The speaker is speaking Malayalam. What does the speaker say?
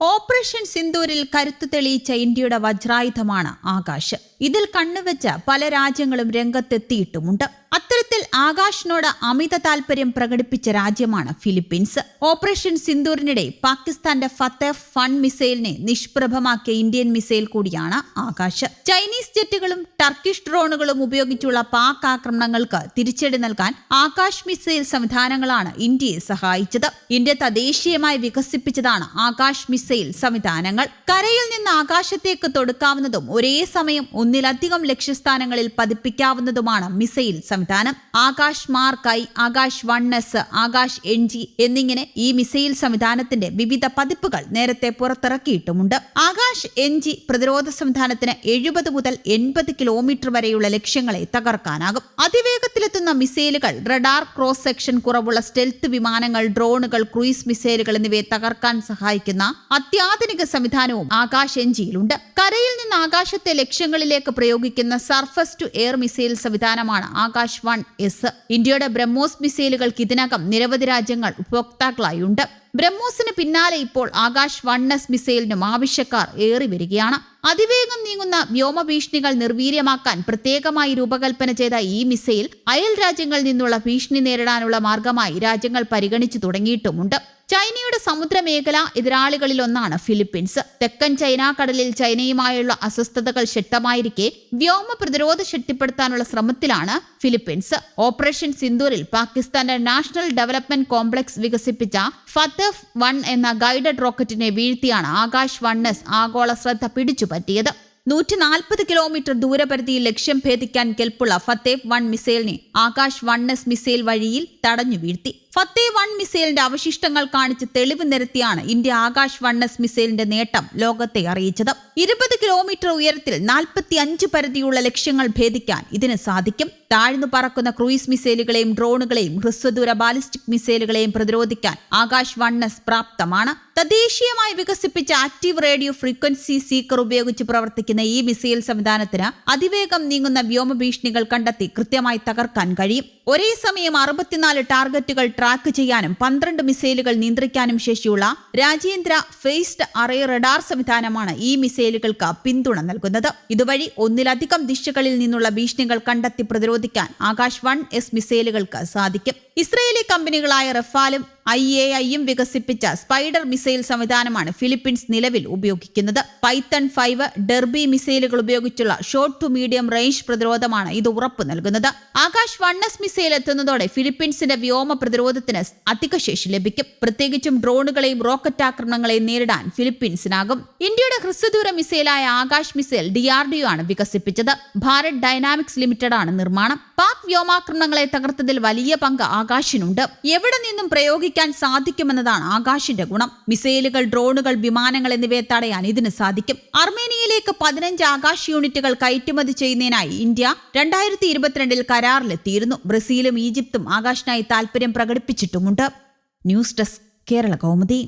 ഓപ്പറേഷൻ സിന്ദൂരിൽ കരുത്തു തെളിയിച്ച ഇന്ത്യയുടെ വജ്രായുധമാണ് ആകാശ്. ഇതിൽ കണ്ണുവെച്ച പല രാജ്യങ്ങളും രംഗത്തെത്തിയിട്ടുമുണ്ട്. ആകാശിനോട് അമിത താൽപര്യം പ്രകടിപ്പിച്ച രാജ്യമാണ് ഫിലിപ്പീൻസ്. ഓപ്പറേഷൻ സിന്ദൂറിനിടെ പാകിസ്ഥാന്റെ ഫത്തേഫ് ഫൺ മിസൈലിനെ നിഷ്പ്രഭമാക്കിയ ഇന്ത്യൻ മിസൈൽ കൂടിയാണ് ആകാശ്. ചൈനീസ് ജെറ്റുകളും ടർക്കിഷ് ഡ്രോണുകളും ഉപയോഗിച്ചുള്ള പാക് ആക്രമണങ്ങൾക്ക് തിരിച്ചടി നൽകാൻ ആകാശ് മിസൈൽ സംവിധാനങ്ങളാണ് ഇന്ത്യയെ സഹായിച്ചത്. ഇന്ത്യ തദ്ദേശീയമായി വികസിപ്പിച്ചതാണ് ആകാശ് മിസൈൽ സംവിധാനങ്ങൾ. കരയിൽ നിന്ന് ആകാശത്തേക്ക് തൊടുക്കാവുന്നതും ഒരേ സമയം ഒന്നിലധികം ലക്ഷ്യസ്ഥാനങ്ങളിൽ പതിപ്പിക്കാവുന്നതുമാണ് മിസൈൽ സംവിധാനം. Akash mark I Akash one S Akash N G എന്നിങ്ങനെ ഈ മിസൈൽ സംവിധാനത്തിന്റെ വിവിധ പതിപ്പുകൾ നേരത്തെ പുറത്തിറക്കിയിട്ടുമുണ്ട്. ആകാശ് എൻ ജി പ്രതിരോധ സംവിധാനത്തിന് എഴുപത് മുതൽ എൺപത് കിലോമീറ്റർ വരെയുള്ള ലക്ഷ്യങ്ങളെ തകർക്കാനാകും. അതിവേഗത്തിലെത്തുന്ന മിസൈലുകൾ റഡാർ ക്രോസ് സെക്ഷൻ കുറവുള്ള സ്റ്റെൽത്ത് വിമാനങ്ങൾ ഡ്രോണുകൾ ക്രൂയിസ് മിസൈലുകൾ എന്നിവയെ തകർക്കാൻ സഹായിക്കുന്ന അത്യാധുനിക സംവിധാനവും ആകാശ് എൻ ജിയിലുണ്ട് കരയിൽ നിന്ന് ആകാശത്തെ ലക്ഷ്യങ്ങളിലേക്ക് പ്രയോഗിക്കുന്ന സർഫസ് ടു എയർ മിസൈൽ സംവിധാനമാണ് ആകാശ് വൺ എസ്. ഇന്ത്യയുടെ ബ്രഹ്മോസ് മിസൈലുകൾക്ക് ഇതിനകം നിരവധി രാജ്യങ്ങൾ ഉപഭോക്താക്കളായുണ്ട്. ബ്രഹ്മോസിന് പിന്നാലെ ഇപ്പോൾ ആകാശ് വണ്ണസ് മിസൈലിനും ആവശ്യക്കാർ ഏറി വരികയാണ്. അതിവേഗം നീങ്ങുന്ന വ്യോമ ഭീഷണികൾ നിർവീര്യമാക്കാൻ പ്രത്യേകമായി രൂപകൽപ്പന ചെയ്ത ഈ മിസൈൽ അയൽ രാജ്യങ്ങളിൽ നിന്നുള്ള ഭീഷണി നേരിടാനുള്ള മാർഗമായി രാജ്യങ്ങൾ പരിഗണിച്ചു തുടങ്ങിയിട്ടുമുണ്ട്. ചൈനയുടെ സമുദ്രമേഖല എതിരാളികളിലൊന്നാണ് ഫിലിപ്പീൻസ്. തെക്കൻ ചൈന കടലിൽ ചൈനയുമായുള്ള അസ്വസ്ഥതകൾ ശക്തമായിരിക്കെ വ്യോമ പ്രതിരോധ ശക്തിപ്പെടുത്താനുള്ള ശ്രമത്തിലാണ് ഫിലിപ്പീൻസ്. ഓപ്പറേഷൻ സിന്ദൂരിൽ പാകിസ്ഥാന്റെ നാഷണൽ ഡെവലപ്മെന്റ് കോംപ്ലക്സ് വികസിപ്പിച്ച ഫത്തഫ് വൺ എന്ന ഗൈഡഡ് റോക്കറ്റിനെ വീഴ്ത്തിയാണ് ആകാശ് വൺ എസ് ആഗോള ശ്രദ്ധ പിടിച്ചുപറ്റിയത്. നൂറ്റി നാൽപ്പത് കിലോമീറ്റർ ദൂരപരിധിയിൽ ലക്ഷ്യം ഭേദിക്കാൻ കെൽപ്പുള്ള ഫത്തേഫ് വൺ മിസൈലിനെ ആകാശ് വൺ എസ് മിസൈൽ വഴിയിൽ തടഞ്ഞു വീഴ്ത്തി. ഫത്തേ വൺ മിസൈലിന്റെ അവശിഷ്ടങ്ങൾ കാണിച്ച് തെളിവ് നിരത്തിയാണ് ഇന്ത്യ ആകാശ് വണ്ണസ് മിസൈലിന്റെ നേട്ടം ലോകത്തെ അറിയിച്ചത്. ഇരുപത് കിലോമീറ്റർ ഉയരത്തിൽ നാൽപ്പത്തി അഞ്ച് പരിധിയുള്ള ലക്ഷ്യങ്ങൾ ഭേദിക്കാൻ ഇതിന് സാധിക്കും. താഴ്ന്നു പറക്കുന്ന ക്രൂയിസ് മിസൈലുകളെയും ഡ്രോണുകളെയും ഹ്രസ്വദൂര ബാലിസ്റ്റിക് മിസൈലുകളെയും പ്രതിരോധിക്കാൻ ആകാശ് വണ്ണസ് പ്രാപ്തമാണ്. തദ്ദേശീയമായി വികസിപ്പിച്ച ആക്റ്റീവ് റേഡിയോ ഫ്രീക്വൻസി സീക്കർ ഉപയോഗിച്ച് പ്രവർത്തിക്കുന്ന ഈ മിസൈൽ സംവിധാനത്തിന് അതിവേഗം നീങ്ങുന്ന വ്യോമ ഭീഷണികൾ കണ്ടെത്തി കൃത്യമായി തകർക്കാൻ കഴിയും. ഒരേ സമയം അറുപത്തിനാല് ടാർഗറ്റുകൾ ട്രാക്ക് ചെയ്യാനും പന്ത്രണ്ട് മിസൈലുകൾ നിയന്ത്രിക്കാനും ശേഷിയുള്ള രാജ്യാന്തര ഫേസ്ഡ് അറേ റഡാർ സംവിധാനമാണ് ഈ മിസൈലുകൾക്ക് പിന്തുണ നൽകുന്നത്. ഇതുവഴി ഒന്നിലധികം ദിശകളിൽ നിന്നുള്ള ഭീഷണികൾ കണ്ടെത്തി പ്രതിരോധിക്കാൻ ആകാശ് വൺ എസ് മിസൈലുകൾക്ക് സാധിക്കും. ഇസ്രയേലി കമ്പനികളായ റഫാലും ഐ എ ഐയും വികസിപ്പിച്ച സ്പൈഡർ മിസൈൽ സംവിധാനമാണ് ഫിലിപ്പീൻസ് നിലവിൽ ഉപയോഗിക്കുന്നത്. പൈത്തൺ ഫൈവ് ഡെർബി മിസൈലുകൾ ഉപയോഗിച്ചുള്ള ഷോർട്ട് ടു മീഡിയം റേഞ്ച് പ്രതിരോധമാണ് ഇത് ഉറപ്പു നൽകുന്നത്. ആകാശ് വൺ എസ് മിസൈൽ എത്തുന്നതോടെ ഫിലിപ്പീൻസിന്റെ വ്യോമ പ്രതിരോധത്തിന് അധിക ശേഷി ലഭിക്കും. പ്രത്യേകിച്ചും ഡ്രോണുകളെയും റോക്കറ്റ് ആക്രമണങ്ങളെയും നേരിടാൻ ഫിലിപ്പീൻസിനാകും. ഇന്ത്യയുടെ ഹ്രസ്വദൂര മിസൈലായ ആകാശ് മിസൈൽ ഡി ആർ ആണ് വികസിപ്പിച്ചത്. ഭാരത് ഡൈനാമിക്സ് ലിമിറ്റഡ് ആണ് നിർമ്മാണം. പാക് വ്യോമാക്രമണങ്ങളെ തകർത്തതിൽ വലിയ പങ്ക് ആകാശിനുണ്ട്. എവിടെ നിന്നും പ്രയോഗിക്കാൻ സാധിക്കുമെന്നതാണ് ആകാശിന്റെ ഗുണം. മിസൈലുകൾ ഡ്രോണുകൾ വിമാനങ്ങൾ എന്നിവയെ തടയാൻ ഇതിന് സാധിക്കും. അർമേനിയയിലേക്ക് പതിനഞ്ച് ആകാശ് യൂണിറ്റുകൾ കയറ്റുമതി ചെയ്യുന്നതിനായി ഇന്ത്യ രണ്ടായിരത്തി ഇരുപത്തിരണ്ടിൽ കരാറിലെത്തിയിരുന്നു. ബ്രസീലും ഈജിപ്തും ആകാശിനായി താൽപര്യം പ്രകടിപ്പിച്ചിട്ടുമുണ്ട്. News desk Kerala Kaumudi.